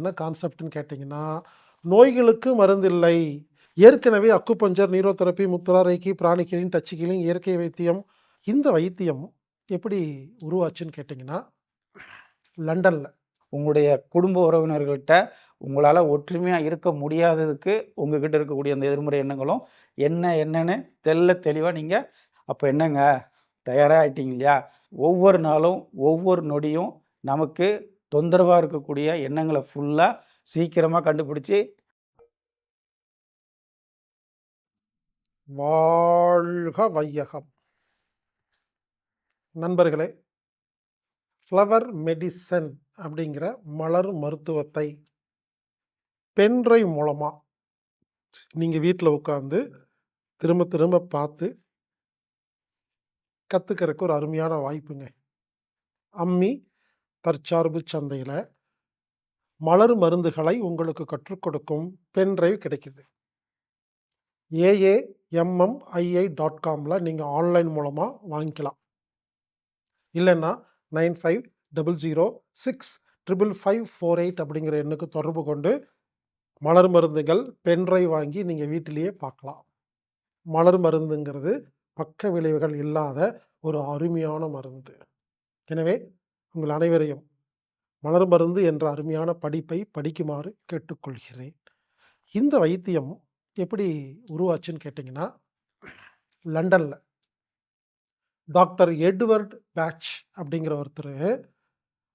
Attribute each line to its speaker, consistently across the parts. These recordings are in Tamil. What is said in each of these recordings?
Speaker 1: என்ன கான்செப்ட்னு கேட்டிங்கன்னா, நோய்களுக்கு மருந்தில்லை. ஏற்கனவே அக்குப்பஞ்சர் நீரோதெரபி, முத்துரா ரைக்கி பிராணிக்கிளின் டச்சிக்கிளின் இயற்கை வைத்தியம். இந்த வைத்தியம் எப்படி உருவாச்சுன்னு கேட்டிங்கன்னா, லண்டனில்
Speaker 2: உங்களுடைய குடும்ப உறவினர்கள்ட்ட உங்களால் ஒற்றுமையாக இருக்க முடியாததுக்கு, உங்ககிட்ட இருக்கக்கூடிய அந்த எதிர்மறை எண்ணங்களும், என்ன என்னன்னு தெள்ள தெளிவாக நீங்கள் அப்போ என்னங்க தயாராக ஆயிட்டீங்க இல்லையா? ஒவ்வொரு நாளும், ஒவ்வொரு நொடியும் நமக்கு தொந்தரவாக இருக்கக்கூடிய எண்ணங்களை ஃபுல்லாக சீக்கிரமாக கண்டுபிடிச்சி
Speaker 1: வாழ்க வையகம்! நண்பர்களே, ஃப்ளவர் மெடிசன் அப்படிங்கிற மலர் மருத்துவத்தை பென்ட்ரைவ் மூலமாக நீங்கள் வீட்டில் உட்காந்து திரும்ப திரும்ப பார்த்து கற்றுக்கிறதுக்கு ஒரு அருமையான வாய்ப்புங்க. அம்மி தற்சார்பு சந்தையில் மலர் மருந்துகளை உங்களுக்கு கற்றுக் கொடுக்கும் பென்ட்ரைவ் கிடைக்குது. ஏஏஎம்எம்ஐஐ டாட் காமில் நீங்கள் ஆன்லைன் மூலமாக வாங்கிக்கலாம். இல்லைன்னா nine five double zero six triple five four eight அப்படிங்கிற எண்ணுக்கு தொடர்பு கொண்டு, மலர் மருந்துகள் பென்ட்ரைவ் வாங்கி நீங்கள் வீட்டிலேயே பார்க்கலாம். மலர் மருந்துங்கிறது பக்க விளைவுகள் இல்லாத ஒரு அருமையான மருந்து. எனவே, உங்கள் அனைவரையும் மலர் மருந்து என்ற அருமையான படிப்பை படிக்குமாறு கேட்டுக்கொள்கிறேன். இந்த வைத்தியம் எப்படி உருவாச்சுன்னு கேட்டிங்கன்னா, லண்டனில் டாக்டர் எட்வர்ட் பேட்ச் அப்படிங்கிற ஒருத்தர்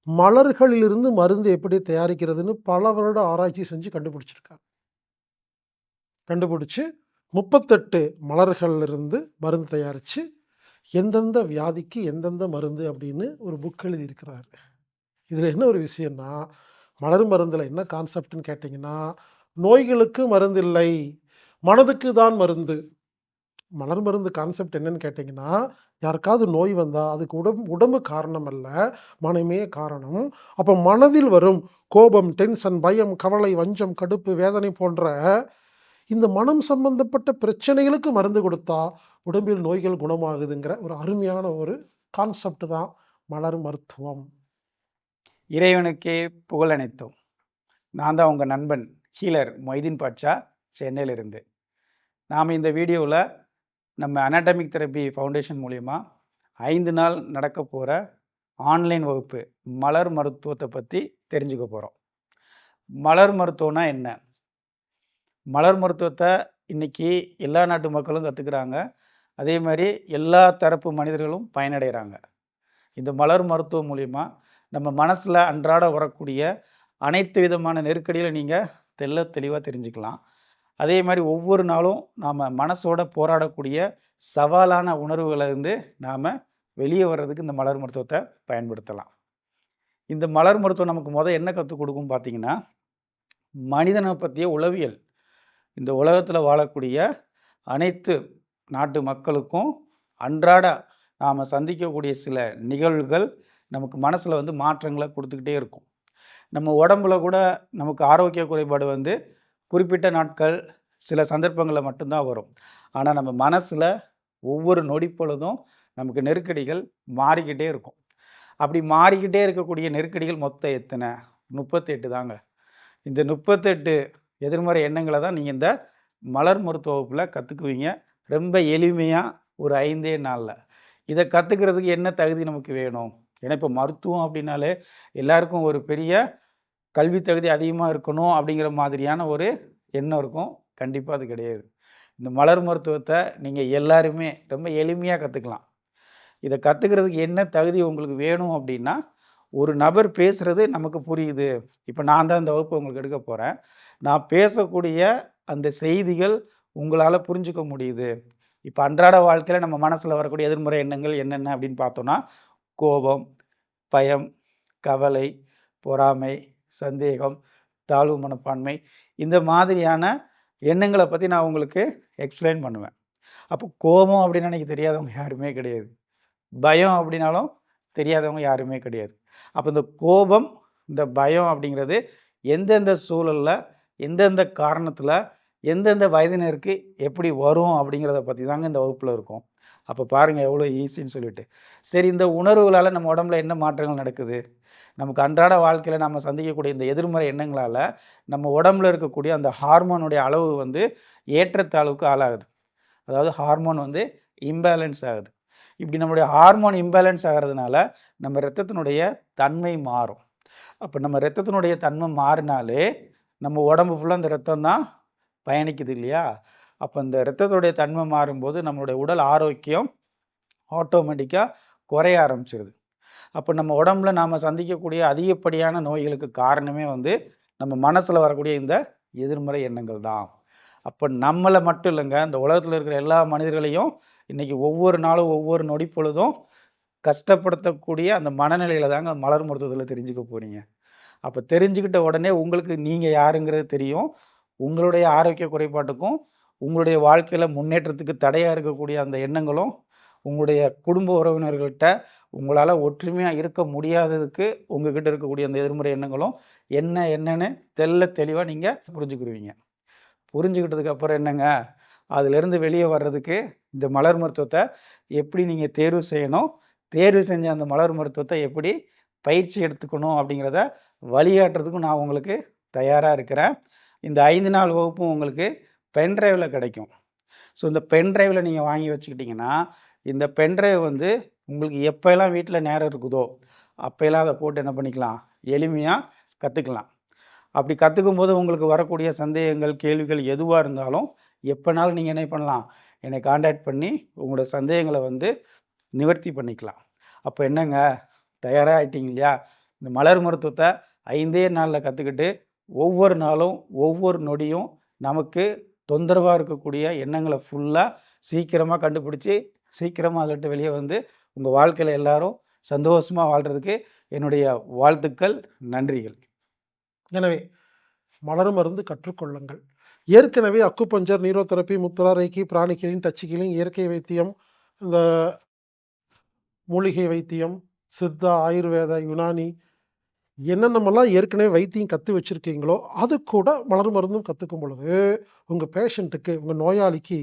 Speaker 1: மலர்களிலிருந்து மருந்து எப்படி தயாரிக்கிறதுன்னு பல வருட ஆராய்ச்சி செஞ்சு கண்டுபிடிச்சிருக்கார். கண்டுபிடிச்சு முப்பத்தெட்டு மலர்களிலிருந்து மருந்து தயாரித்து எந்தெந்த வியாதிக்கு எந்தெந்த மருந்து அப்படின்னு ஒரு புக் எழுதியிருக்கிறார் இதில் என்ன ஒரு விஷயம்னா, மலர் மருந்தில் என்ன கான்செப்ட்னு கேட்டிங்கன்னா, நோய்களுக்கு மருந்து இல்லை மனதுக்கு தான் மருந்து. மலர் மருந்து கான்செப்ட் என்னன்னு கேட்டிங்கன்னா, யாருக்காவது நோய் வந்தால் அதுக்கு உடம்பு உடம்பு காரணம் அல்ல, மனமே காரணம். அப்போ மனதில் வரும் கோபம், டென்ஷன், பயம், கவலை, வஞ்சம், கடுப்பு, வேதனை போன்ற இந்த மனம் சம்பந்தப்பட்ட பிரச்சனைகளுக்கு மருந்து கொடுத்தா, உடம்பில் நோய்கள் குணமாகுதுங்கிற ஒரு அருமையான ஒரு கான்செப்ட் தான் மலர் மருத்துவம்.
Speaker 2: இறைவனுக்கே புகழ் அனைத்தும். நான் தான் உங்கள் நண்பன் ஹீலர் மொய்தீன் பாட்ஷா, சென்னையிலிருந்து. நாம் இந்த வீடியோவில் நம்ம அனாட்டமிக் தெரபி ஃபவுண்டேஷன் மூலிமா ஐந்து நாள் நடக்கப் போகிற ஆன்லைன் வகுப்பு மலர் மருத்துவத்தை பற்றி தெரிஞ்சுக்க போகிறோம் மலர் மருத்துவம்னா என்ன? மலர் மருத்துவத்தை இன்றைக்கி எல்லா நாட்டு மக்களும் கற்றுக்குறாங்க அதே மாதிரி எல்லா தரப்பு மனிதர்களும் பயனடைகிறாங்க இந்த மலர் மருத்துவம் மூலிமா நம்ம மனசில் அன்றாட வரக்கூடிய அனைத்து விதமான நெருக்கடிகளை நீங்கள் தெள்ள தெளிவாக தெரிஞ்சுக்கலாம். அதே மாதிரி ஒவ்வொரு நாளும் நாம் மனசோட போராடக்கூடிய சவாலான உணர்வுகளிலிருந்து இருந்து வெளியே வர்றதுக்கு இந்த மலர் மருத்துவத்தை பயன்படுத்தலாம். இந்த மலர் மருத்துவம் நமக்கு முதல் என்ன கற்றுக் கொடுக்கும்னு பார்த்தீங்கன்னா, மனிதனை பற்றிய உளவியல். இந்த உலகத்தில் வாழக்கூடிய அனைத்து நாட்டு மக்களுக்கும் அன்றாட நாம் சந்திக்கக்கூடிய சில நிகழ்வுகள் நமக்கு மனசில் வந்து மாற்றங்களை கொடுத்துக்கிட்டே இருக்கும். நம்ம உடம்புல கூட நமக்கு ஆரோக்கிய குறைபாடு வந்து குறிப்பிட்ட நாட்கள், சில சந்தர்ப்பங்களில் மட்டும்தான் வரும். ஆனால் நம்ம மனசில் ஒவ்வொரு நொடி பொழுதும் நமக்கு நெருக்கடிகள் மாறிக்கிட்டே இருக்கும். அப்படி மாறிக்கிட்டே இருக்கக்கூடிய நெருக்கடிகள் மொத்தம் எத்தனை முப்பத்தெட்டு தாங்க. இந்த 38 எதிர்மறை எண்ணங்களை தான் நீங்கள் இந்த மலர் மருத்துவ வகுப்பில் கற்றுக்குவீங்க ரொம்ப எளிமையாக ஒரு ஐந்தே நாளில் இதை கற்றுக்கிறதுக்கு என்ன தகுதி நமக்கு வேணும்? ஏன்னா இப்போ மருத்துவம் அப்படின்னாலே எல்லாருக்கும் ஒரு பெரிய கல்வி தகுதி அதிகமாக இருக்கணும் அப்படிங்கிற மாதிரியான ஒரு எண்ணம் இருக்கும். கண்டிப்பாக அது கிடையாது. இந்த மலர் மருத்துவத்தை நீங்கள் எல்லாருமே ரொம்ப எளிமையாக கற்றுக்கலாம் இதை கற்றுக்கிறதுக்கு என்ன தகுதி உங்களுக்கு வேணும் அப்படின்னா, ஒரு நபர் பேசுகிறது நமக்கு புரியுது. இப்போ நான் தான் இந்த வகுப்பு உங்களுக்கு எடுக்க போகிறேன் நான் பேசக்கூடிய அந்த செய்திகள் உங்களால் புரிஞ்சுக்க முடியுது. இப்போ அன்றாட வாழ்க்கையில் நம்ம மனசில் வரக்கூடிய எதிர்மறை எண்ணங்கள் என்னென்ன அப்படின்னு பார்த்தோம்னா, கோபம், பயம், கவலை, பொறாமை, சந்தேகம், தாழ்வு மனப்பான்மை இந்த மாதிரியான எண்ணங்களை பற்றி நான் உங்களுக்கு எக்ஸ்பிளைன் பண்ணுவேன். அப்போ கோபம் அப்படின்னு எனக்கு தெரியாதவங்க யாருமே கிடையாது. பயம் அப்படின்னாலும் தெரியாதவங்க யாருமே கிடையாது. அப்போ இந்த கோபம், இந்த பயம் அப்படிங்கிறது எந்தெந்த சூழலில் எந்தெந்த காரணத்தில் எந்தெந்த வயதினருக்கு எப்படி வரும் அப்படிங்கிறத பற்றி தாங்க இந்த வகுப்பில் இருக்கும். அப்போ பாருங்கள் எவ்வளோ ஈஸின்னு சொல்லிட்டு. சரி இந்த உணர்வுகளால் நம்ம உடம்புல என்ன மாற்றங்கள் நடக்குது? நமக்கு அன்றாட வாழ்க்கையில் நம்ம சந்திக்கக்கூடிய இந்த எதிர்மறை எண்ணங்களால் நம்ம உடம்புல இருக்கக்கூடிய அந்த ஹார்மோனுடைய அளவு வந்து ஏற்றத்தாழ்வுக்கு ஆளாகுது. அதாவது ஹார்மோன் வந்து இம்பேலன்ஸ் ஆகுது. இப்படி நம்மளுடைய ஹார்மோன் இம்பேலன்ஸ் ஆகிறதுனால நம்ம ரத்தத்தினுடைய தன்மை மாறும். அப்போ நம்ம ரத்தத்தினுடைய தன்மை மாறினாலே நம்ம உடம்பு ஃபுல்லாக அந்த ரத்தம் தான் பயணிக்குது இல்லையா? அப்போ இந்த ரத்தத்துடைய தன்மை மாறும்போது நம்மளுடைய உடல் ஆரோக்கியம் ஆட்டோமேட்டிக்காக குறைய ஆரம்பிச்சிருது. அப்போ நம்ம உடம்புல நாம் சந்திக்கக்கூடிய அதிகப்படியான நோய்களுக்கு காரணமே வந்து நம்ம மனசில் வரக்கூடிய இந்த எதிர்மறை எண்ணங்கள் தான். அப்போ நம்மளை மட்டும் இல்லைங்க இந்த உலகத்தில் இருக்கிற எல்லா மனிதர்களையும் இன்றைக்கி ஒவ்வொரு நாளும் ஒவ்வொரு நொடி பொழுதும் கஷ்டப்படுத்தக்கூடிய அந்த மனநிலையில் தாங்க மலர் மருத்துவத்தில் தெரிஞ்சுக்க போகிறீங்க அப்போ தெரிஞ்சுக்கிட்ட உடனே உங்களுக்கு நீங்கள் யாருங்கிறது தெரியும். உங்களுடைய ஆரோக்கிய குறைபாட்டுக்கும் உங்களுடைய வாழ்க்கையில் முன்னேற்றத்துக்கு தடையாக இருக்கக்கூடிய அந்த எண்ணங்களும் உங்களுடைய குடும்ப உறவினர்கள்ட்ட உங்களால் ஒற்றுமையாக இருக்க முடியாததுக்கு உங்ககிட்ட இருக்கக்கூடிய அந்த எதிர்மறை எண்ணங்களும் என்ன என்னன்னு தெல்ல தெளிவாக நீங்கள் புரிஞ்சுக்கிடுவீங்க புரிஞ்சுக்கிட்டதுக்கு அப்புறம் என்னங்க? அதுலேருந்து வெளியே வர்றதுக்கு இந்த மலர் மருத்துவத்தை எப்படி நீங்கள் தேர்வு செய்யணும்? தேர்வு செஞ்ச அந்த மலர் மருத்துவத்தை எப்படி பயிற்சி எடுத்துக்கணும் அப்படிங்கிறத வழிகாட்டுறதுக்கும் நான் உங்களுக்கு தயாராக இருக்கிறேன். இந்த ஐந்து நாள் வகுப்பும் உங்களுக்கு பென்ட்ரைவில் கிடைக்கும். ஸோ இந்த பென்ட்ரைவில் நீங்கள் வாங்கி வச்சுக்கிட்டிங்கன்னா இந்த பென்ட்ரைவ் வந்து உங்களுக்கு எப்போல்லாம் வீட்டில் நேரம் இருக்குதோ அப்போல்லாம் அதை போட்டு என்ன பண்ணிக்கலாம்? எளிமையாக கற்றுக்கலாம் அப்படி கற்றுக்கும் போது உங்களுக்கு வரக்கூடிய சந்தேகங்கள் கேள்விகள் எதுவாக இருந்தாலும் எப்போனாலும் நீங்கள் என்ன பண்ணலாம்? என்னை காண்டாக்ட் பண்ணி உங்களோட சந்தேகங்களை வந்து நிவர்த்தி பண்ணிக்கலாம். அப்போ என்னங்க? தயாராக ஆகிட்டீங்க இல்லையா? இந்த மலர் மருத்துவத்தை ஐந்தே நாளில் கற்றுக்கிட்டு ஒவ்வொரு நாளும் ஒவ்வொரு நொடியும் நமக்கு தொந்தரவாக இருக்கக்கூடிய எண்ணங்களை ஃபுல்லாக சீக்கிரமாக கண்டுபிடிச்சி சீக்கிரமாக அதிலிட்டு வெளியே வந்து உங்கள் வாழ்க்கையில் எல்லாரும் சந்தோஷமாக வாழ்கிறதுக்கு என்னுடைய வாழ்த்துக்கள் நன்றிகள்.
Speaker 1: எனவே மலர் மருந்து கற்றுக்கொள்ளுங்கள். ஏற்கனவே அக்குபஞ்சர் நீரோதெரப்பி முத்துரா ரேக்கி பிராணி ஹீலிங் இயற்கை வைத்தியம் இந்த மூலிகை வைத்தியம் சித்தா ஆயுர்வேத யுனானி என்னென்னமெல்லாம் ஏற்கனவே வைத்தியம் கற்று வச்சுருக்கீங்களோ அது கூட மலர் மருந்தும் கற்றுக்கும் பொழுது உங்கள் பேஷண்ட்டுக்கு உங்கள் நோயாளிக்கு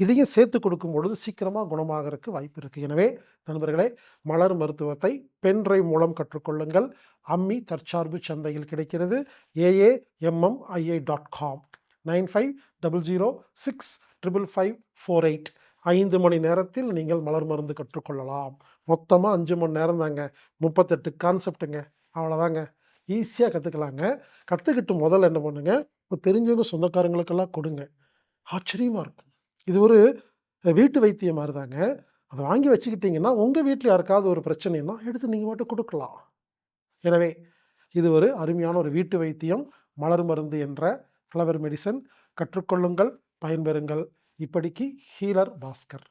Speaker 1: இதையும் சேர்த்து கொடுக்கும் பொழுது சீக்கிரமாக குணமாகறதுக்கு வாய்ப்பு இருக்குது எனவே நண்பர்களே மலர் மருத்துவத்தை பென்றை மூலம் கற்றுக்கொள்ளுங்கள். அம்மி தற்சார்பு சந்தையில் கிடைக்கிறது. A A M M I I dot com nine five double zero six triple five four eight. ஐந்து மணி நேரத்தில் நீங்கள் மலர் மருந்து கற்றுக்கொள்ளலாம். மொத்தமாக அஞ்சு மணி நேரம் தாங்க முப்பத்தெட்டு கான்செப்ட்டுங்க அவ்வளோதாங்க. ஈஸியாக கற்றுக்கலாங்க கற்றுக்கிட்டு முதல்ல என்ன பண்ணுங்க இப்போ தெரிஞ்சவங்க சொந்தக்காரங்களுக்கெல்லாம் கொடுங்க. ஆச்சரியமாக இருக்கும். இது ஒரு வீட்டு வைத்தியம் மாதிரி தாங்க அதை வாங்கி வச்சுக்கிட்டிங்கன்னா உங்கள் வீட்டில் யாருக்காவது ஒரு பிரச்சனைன்னா எடுத்து நீங்கள் மட்டும் கொடுக்கலாம். எனவே இது ஒரு அருமையான ஒரு வீட்டு வைத்தியம். மலர் மருந்து என்ற ஃப்ளவர் மெடிசன் கற்றுக்கொள்ளுங்கள் பயன்பெறுங்கள். இப்படிக்கு ஹீலர் பாஸ்கர்.